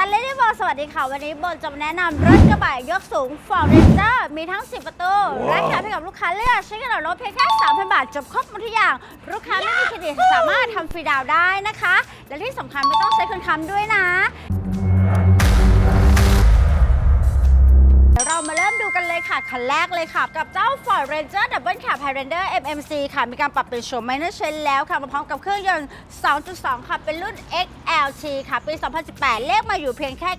ซันเลดี้บอลสวัสดีค่ะ วันนี้โบนจะมาแนะนำรถกระบะยกสูง f o r e s t e r มีทั้ง 10 ประตูและแถมให้กับลูกค้าเลือกใช้เงินออกรถเพียงแค่3,000 บาท จบครบหมดทุกอย่าง ลูกค้าไม่มีเครดิตสามารถทำฟรีดาวน์ได้นะคะ และที่สำคัญไม่ต้องใช้คนค้ำด้วยนะ เลยค่ะ คันแรกเลยค่ะ กับเจ้า Ford Ranger Double Cab Highlander MMC ค่ะ มีการปรับเปลี่ยนโฉม Minor Change แล้วค่ะ มาพร้อมกับเครื่องยนต์ 2.2 ค่ะ เป็นรุ่น XLT ค่ะ ปี 2018 เลขมาอยู่เพียงแค่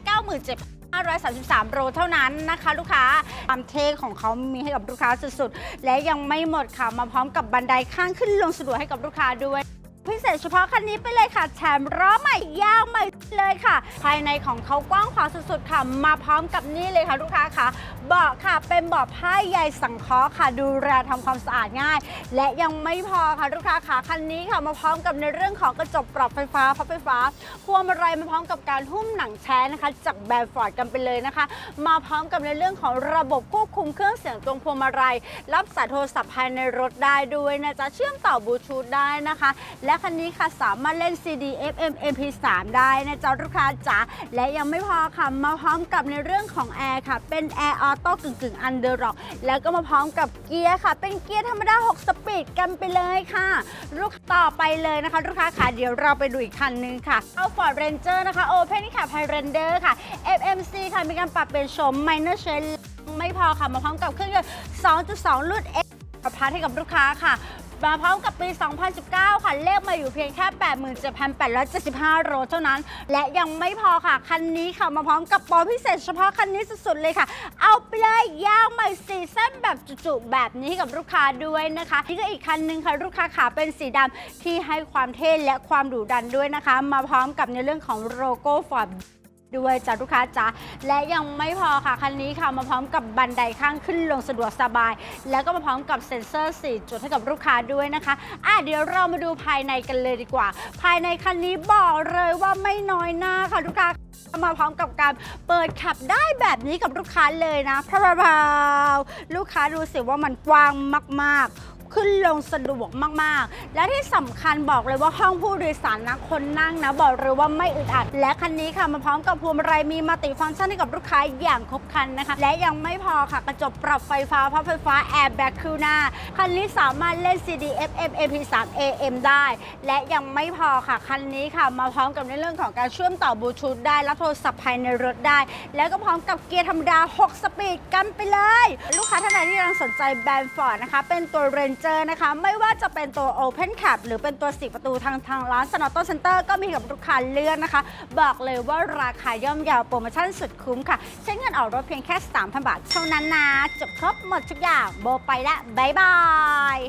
97,533 โลเท่านั้นนะคะลูกค้าความเท่ของเขามีให้กับลูกค้าสุดๆ และยังไม่หมดค่ะ มาพร้อมกับบันไดข้างขึ้นลงสะดวกให้กับลูกค้าด้วย พิเศษเฉพาะคันนี้ไปเลยค่ะ แถมล้อใหม่ยาวใหม่เลยค่ะ ภายในของเขากว้างขวางสุดๆค่ะ มาพร้อมกับนี่เลยค่ะลูกค้าค่ะ เบาะค่ะ เป็นเบาะผ้าใยสังเคราะห์ค่ะ ดูแลทำความสะอาดง่าย และยังไม่พอค่ะลูกค้าค่ะ คันนี้ค่ะมาพร้อมกับในเรื่องของกระจกปรับไฟฟ้าพับไฟฟ้า พวงมาลัยมาพร้อมกับการหุ้มหนังแท้นะคะ จากแบรนด์ฟอร์ดกันไปเลยนะคะ มาพร้อมกับในเรื่องของระบบควบคุมเครื่องเสียงตรงพวงมาลัย รับสายโทรศัพท์ภายในรถได้ด้วยนะจ๊ะ เชื่อมต่อบลูทูธได้นะคะและคันนี้ค่ะสามารถเล่น CD FM MP3 ได้นะจ๊ะลูกค้าจ๋าและยังไม่พอค่ะมาพร้อมกับในเรื่องของแอร์ค่ะ เป็นแอร์ออโต้กึ่งกึ่งอันเดอร์ร็อกแล้วก็มาพร้อมกับเกียร์ค่ะ เป็นเกียร์ธรรมดา 6 สปีดกันไปเลยค่ะ ลูกต่อไปเลยนะคะลูกค้าค่ะเดี๋ยวเราไปดูอีกคันนึงค่ะเอา Ford Ranger นะคะ Open Cab Highlander ค่ะ FMC ค่ะมีการปรับเปลี่ยนโฉม Minor Change ไม่พอค่ะมาพร้อมกับเครื่องยนต์2.2 รุ่น X ประพาสให้กับลูกค้าค่ะ มาพร้อมกับปี 2019 ค่ะ เลขมาอยู่เพียงแค่ 87,875โลเท่านั้น และยังไม่พอค่ะ คันนี้ค่ะมาพร้อมกับโปรพิเศษเฉพาะคันนี้สุดๆเลยค่ะ เอาไปเลยยาวใหม่สีเส้นแบบจุๆแบบนี้กับลูกค้าด้วยนะคะ นี่ก็อีกคันนึงค่ะ ลูกค้าขาเป็นสีดำที่ให้ความเท่และความดุดันด้วยนะคะ มาพร้อมกับในเรื่องของโลโก้ฟอร์ด ด้วยจ้ะลูกค้าจ๋าและยังไม่พอค่ะคันนี้ค่ะมาพร้อมกับบันไดข้างขึ้นลงสะดวกสบาย แล้วก็มาพร้อมกับเซ็นเซอร์ 4 จุดให้กับลูกค้าด้วยนะคะอะเดี๋ยวเรามาดูภายในกันเลยดีกว่า ภายในคันนี้บอกเลยว่าไม่น้อยหน้าค่ะลูกค้ามาพร้อมกับการเปิดขับได้แบบนี้กับลูกค้าเลยนะพราวๆลูกค้าดูสิว่ามันกว้างมาก ๆ ขึ้นลงสะดวกมากๆ และที่สำคัญบอกเลยว่าห้องผู้โดยสารนะคนนั่งนะ บอกเลยว่าไม่อึดอัด และคันนี้ค่ะมาพร้อมกับพวงมาลัยมีมัลติฟังก์ชันให้กับลูกค้าอย่างครบครันนะคะ และยังไม่พอค่ะกระจกปรับไฟฟ้าพับไฟฟ้าแอร์แบ็คคิวหน้าคันนี้สามารถเล่น CD FM MP3 AM ได้ และยังไม่พอค่ะคันนี้ค่ะ มาพร้อมกับในเรื่องของการเชื่อมต่อบลูทูธได้รับโทรศัพท์ภายในรถได้ แล้วก็พร้อมกับเกียร์ธรรมดา 6 สปีดกันไปเลย ลูกค้าท่านใดที่กำลังสนใจแบรนด์ฟอร์ดนะคะ เป็นตัว Ranger นจอนะคะ ไม่ว่าจะเป็นตัว Open Cap หรือเป็นตัว 4 ประตูทางทางร้านสนอตโต้เซ็นเตอร์ก็มีกับลูกค้าเลือกนะคะ บอกเลยว่าราคาย่อมเยาวโปรโมชั่นสุดคุ้มค่ะ ใช้เงินออกรถเพียงแค่ 3,000 บาท เท่านั้นนะ จบครบหมดทุกอย่าง โบไปละบ๊ายบาย